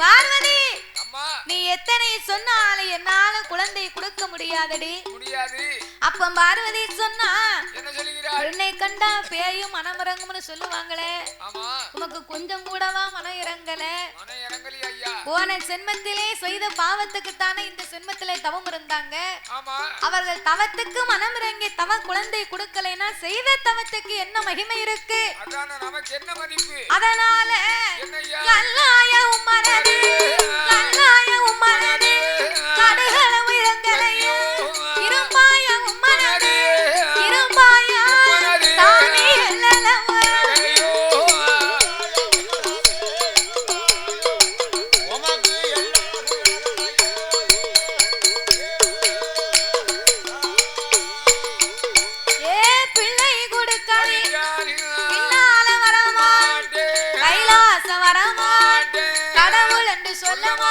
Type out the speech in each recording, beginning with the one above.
பார்வதி நீ எத்தனை சொன்னாலும் என்னால குழந்தை முடியாதடி. முடியாது. அப்ப பார்வதி சொன்னா என்ன சொல்லுகிறாள்? பெண்ணை கண்டா பேயும் மனம் இறங்கும்னு சொல்லுவாங்களே. உமக்கு கொஞ்சம் கூடவா மனம் இறங்கல? மன இறங்கலி ஐயா. போன சென்மத்திலே செய்த பாவத்துக்கு தானே இந்த சென்மத்திலே தவம் இருந்தாங்க. அவர்கள் தவத்துக்கு மனம் இறங்கி தவ குழந்தை கொடுக்கலைன்னா செய்த தவத்துக்கு என்ன மகிமை இருக்கு? என்ன அதனால என்ன கல்லாய உம்மரது கல்லாய உம்மரது கடவுள்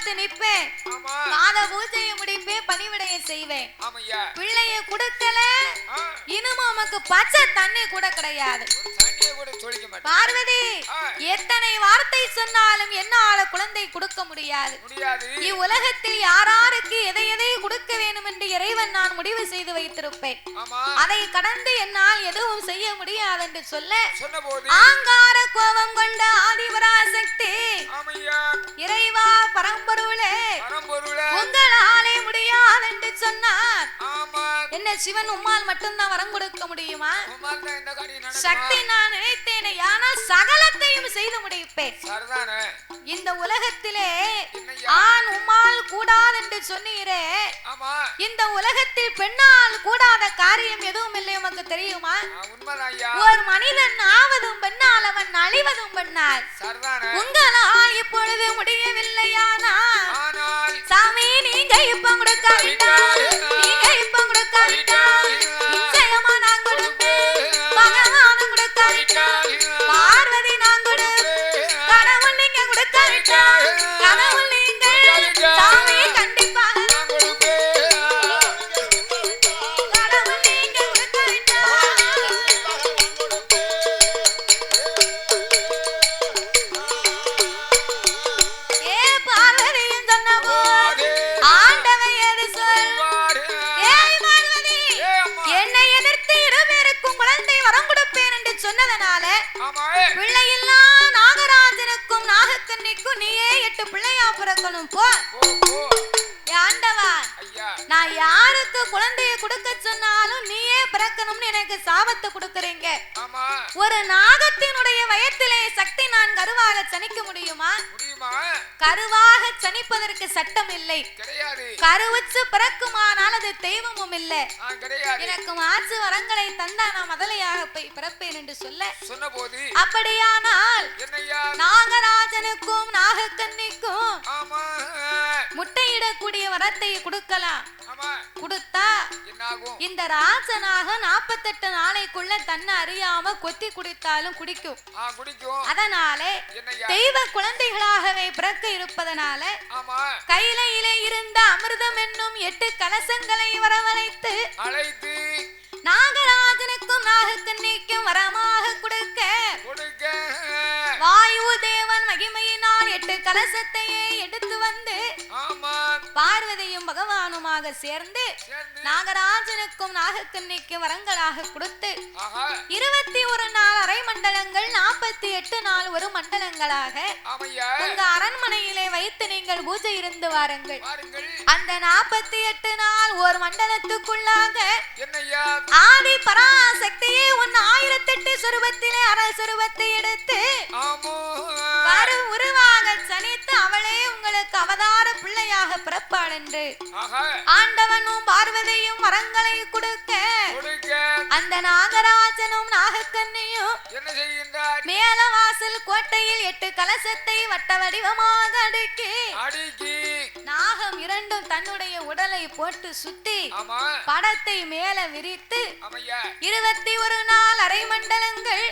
நிப்பேன் ஆமா. பாத பூஜையை முடிப்பேன் பணிவிடைய செய்வேன். பிள்ளைய கொடுக்கல. ஆ, இனிமே உமக்கு பச்சை தண்ணி கூட கிடையாது. கூட சொல்லிக்க மாட்டேன். பார்வதி. எத்தனை வார்த்தை சொன்னாலும் என்னால குழந்தை கொடுக்க முடியாது. இவ்வுலகத்தில் யாராருக்கு எதை எதை கொடுக்க வேண்டும் என்று இறைவன் நான் முடிவு செய்து வைத்திருப்பேன். அதை கடந்து என்னால் எதுவும் செய்ய முடியாது என்று சொல்ல ஆங்கார கோபம் கொண்ட ஆதிபராசக்தி இறைவா பரம்பொருளே உங்களாலே முடியாது என்று சொன்னார் என்ன சிவன் உம்மால் மட்டும்தான் வரம் கொடுக்க முடியுமா? சக்தி நான் நினைத்தேனே ஆனால் சகலத்தையும் செய்து முடிப்பேன். இந்த உலகத்திலே என்று சொன்னீரே. ஆமா. இந்த உலகத்தில் பெண்ணால் கூடாத காரியம் எதுவும் இல்லை உமக்கு தெரியுமா? ஒரு மனிதன் ஆவதும் பெண்ணால் அவன் அழிவதும் பெண்ணால் உங்களால் இப்பொழுது முடியவில்லையானா? சாமி நீங்க இப்ப கொடுக்காவிட்டால் நீங்க இப்ப கொடுக்காவிட்டால் நிச்சயமா சொன்னதனால பிள்ளையில்லா நாகராஜனுக்கும் நாகக்கன்னிக்கும் நீயே எட்டு பிள்ளையா பிறக்கணும் போ. ஆண்டவா நான் யாருக்கு குழந்தைய கொடுக்க சொன்னாலும் நீயே பிறக்கணும்னு எனக்கு சாபத்தை கொடுக்கறீங்க. ஒரு நாகத்தினுடைய வயத்திலே சக்தி நான் கருவாக சனிக்க முடியுமா. கருவாக சனிப்பதற்கு சட்டம் இல்லை. கருவுச்சு பிறக்குமானால் அது தெய்வமும் இல்லை. எனக்கு மாற்று வரங்களை தந்தா நான் முதலையாக போய் பிறப்பேன் என்று சொல்ல. அப்படியானால் நாகராஜனுக்கும் நாகக்கன்னிக்கும் முட்டையிடக்கூடிய வரத்தை கொடுக்கலாம். கொடுத்தா என்னாகும் இந்த ராஜனாக நாற்பத்தெட்டு நாளைக்குள்ள தன்னை அறியாம கொத்தி குடித்தாலும் குடிக்கும். அதனாலே தெய்வ குழந்தைகளாகவே பிறக்க இருப்பதனால கையிலையிலே இருந்த அமிர்தம் என்னும் எட்டு கலசங்களை வரவழைத்து அழைத்து நாகராஜனுக்கும் நாகக்கன்னிக்கும் வரமாக கொடுக்க வாயு தேவன் எட்டு கலசத்தையே எடுத்து வந்து பார்வதியும் பகவானுமாக சேர்ந்து நாகராஜனுக்கும் நாகக்கன்னிக்கும் வரங்களாக கொடுத்து இருபத்தி ஒரு நாள் அரை மண்டலங்கள் நாற்பத்தி எட்டு நாள் ஒரு மண்டலங்களாக உங்க அரண்மனையிலே வைத்து நீங்கள் பூஜை இருந்து வாருங்கள். அந்த நாற்பத்தி எட்டு நாள் ஒரு மண்டலத்துக்குள்ளாக ஆதி பராசக்தியே உன் ஆயிரத்தெட்டு சுரூபத்திலே அரை சுரூபத்தை அவதார பிள்ளையாக பிறப்பான் என்று. ஆண்டவனும் பார்வதியும் வரங்களை கொடுக்க அந்த நாகராஜனும் நாகக்கண்ணியும் மேலவாசல் கோட்டையில் எட்டு கலசத்தை வட்ட வடிவமாக அடுக்கி மீண்டும் தன்னுடைய உடலை போட்டு சுத்தி படத்தை மேல விரித்து இருபத்தி ஒரு நாள் அரை மண்டலங்கள்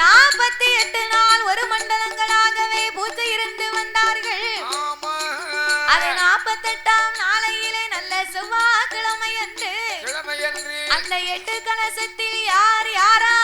நாற்பத்தி எட்டு நாள் ஒரு மண்டலங்களாகவே பூத்து இருந்து வந்தார்கள். நாற்பத்தி நாற்பத்தெட்டாம் நாளையிலே நல்ல செவ்வாய்க்கிழமை அன்று அந்த எட்டு கலசத்தில் யார் யாரா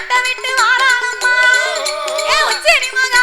பட்டமிட்டு வாராளம்மா ஏ உச்சேரி மகா